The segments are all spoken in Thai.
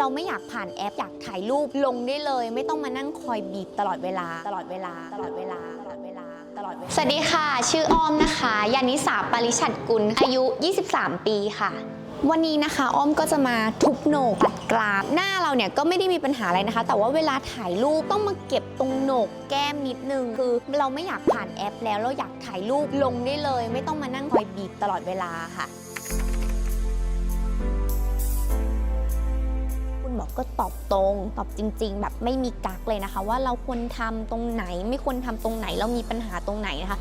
เราไม่อยากผ่านแอปอยากถ่ายรูปลงได้เลย ไม่ต้องมานั่งคอยบีบตลอดเวลา ตลอดเวลา ตลอดเวลาตลอดเวลาตลอดเวลา สวัสดีค่ะ ชื่ออ้อมนะคะ ยานิสาปริชัดกุลอายุ 23 ปีค่ะ วันนี้นะคะอ้อมก็จะมาทุบโหนกตัดกรามหน้าเราเนี่ยก็ไม่ได้มีปัญหาอะไรนะคะ แต่ว่าเวลาถ่ายรูปต้องมาเก็บตรงโหนกแก้มนิดนึงคือเราไม่อยากผ่านแอปแล้วเราอยากถ่ายรูปลงได้เลย ไม่ต้องมานั่งคอยบีบตลอดเวลาค่ะ ก็ตอบตรง ตอบจริง ๆ แบบไม่มีกักเลยนะคะ ว่าเราควรทำตรงไหน ไม่ควรทำตรงไหนเรามีปัญหาตรงไหนนะคะ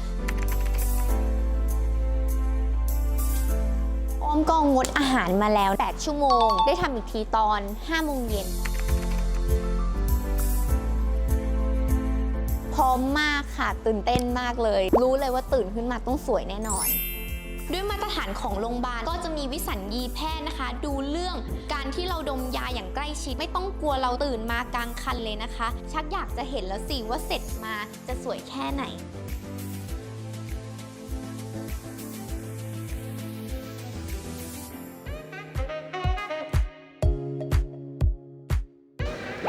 ออมก็งดอาหารมาแล้ว 8 ชั่วโมง ได้ทำอีกทีตอน 5 โมงเย็นพร้อมมากค่ะ ตื่นเต้นมากเลย รู้เลยว่าตื่นขึ้นมาต้องสวยแน่นอน ด้วยมาตรฐานของโรงพยาบาลก็จะมีวิสัญญีแพทย์นะคะ ดูเรื่องการที่เราดมยาอย่างใกล้ชิด ไม่ต้องกลัวเราตื่นมากลางคันเลยนะคะ ชักอยากจะเห็นแล้วสิว่าเสร็จมาจะสวยแค่ไหน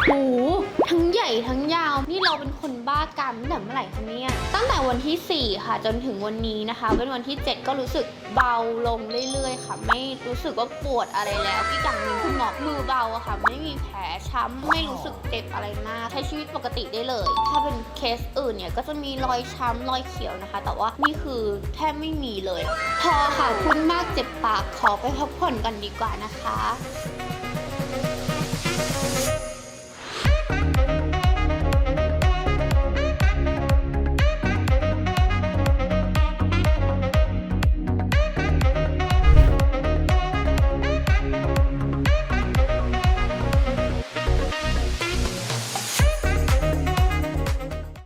โอ้โหทั้งใหญ่ทั้งยาวนี่ เราเป็นคนบ้ากามตั้งแต่เมื่อไหร่คะเนี่ย ตั้งแต่วันที่ 4 ค่ะจนถึงวันนี้นะคะ เป็นวันที่ 7 ก็รู้สึกเบาลงเรื่อยๆ ค่ะ ไม่รู้สึกว่าปวดอะไรแล้วอีกอย่างหนึ่งคุณหมอมือเบาอะค่ะ ไม่มีแผลช้ำไม่รู้สึกเจ็บอะไรมากใช้ชีวิตปกติได้เลย ถ้าเป็นเคสอื่นเนี่ยก็จะมีรอยช้ำรอยเขียวนะคะ แต่ว่านี่คือแทบไม่มีเลย พอค่ะคุณมากเจ็บปากขอไปพักผ่อนกันดีกว่านะคะ